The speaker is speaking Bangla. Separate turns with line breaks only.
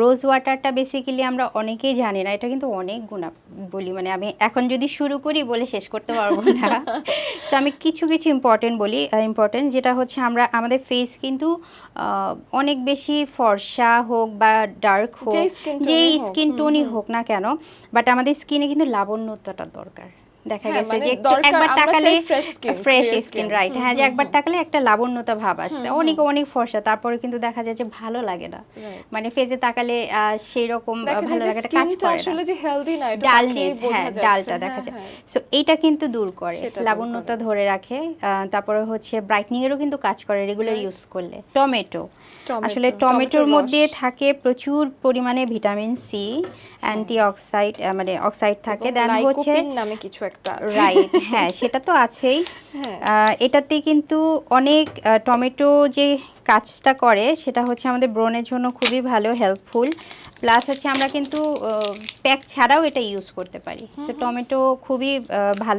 রোজ ওয়াটারটা বেসিক্যালি আমরা অনেকেই জানি না এটা কিন্তু অনেক গুণা বলি মানে আমি এখন যদি শুরু করি বলে শেষ করতে পারব না। সো আমি কিছু কিছু ইম্পর্টেন্ট বলি ইম্পর্টেন্ট যেটা হচ্ছে আমরা আমাদের ফেস কিন্তু অনেক বেশি ফর্সা হোক বা ডার্ক হোক
হোক,
স্কিন টোনই হোক না কেন বাট আমাদের স্কিনে কিন্তু লাবণ্যতাটা দরকার। দেখা
হ্যাঁ,
গেছে
মানে
যে একবার তাকালে ফ্রেশ স্কিন রাইট হ্যাঁ যে একবার তাকালে একটা লাবণ্যতা ভাব আসছে অনেক অনেক ফর্সা তারপরে কিন্তু দেখা যায় যে ভালো লাগে না। মানে ফেজে তাকালে সেই রকম
যায়
ভালো লাগাটা কাজ করে
আসলে যে হেলদি না
ডালনেস হ্যাঁ ডালটা
হ্যাঁ,
দেখা যায়।
হ্যাঁ।
সো এইটা কিন্তু দূর করে লাবণ্যতা ধরে রাখে তারপরে হচ্ছে ব্রাইটনিং এরও কিন্তু কাজ করে রেগুলার ইউজ করলে। টমেটো আসলে
টমেটোর
টমেটোর মধ্যে থাকে প্রচুর পরিমাণে ভিটামিন সি অ্যান্টি অক্সাইড মানে অক্সাইড থাকে দেন হচ্ছে
নামে কিছু একটা
রাইট হ্যাঁ সেটা তো আছেই।
হ্যাঁ।
এটাতে কিন্তু অনেক টমেটো যে কাজটা করে সেটা হচ্ছে আমাদের ব্রণের জন্য খুবই ভালো হেল্পফুল প্লাস হচ্ছে আমরা কিন্তু প্যাক ছাড়াও এটা ইউজ করতে পারি। সো টমেটো খুবই ভালো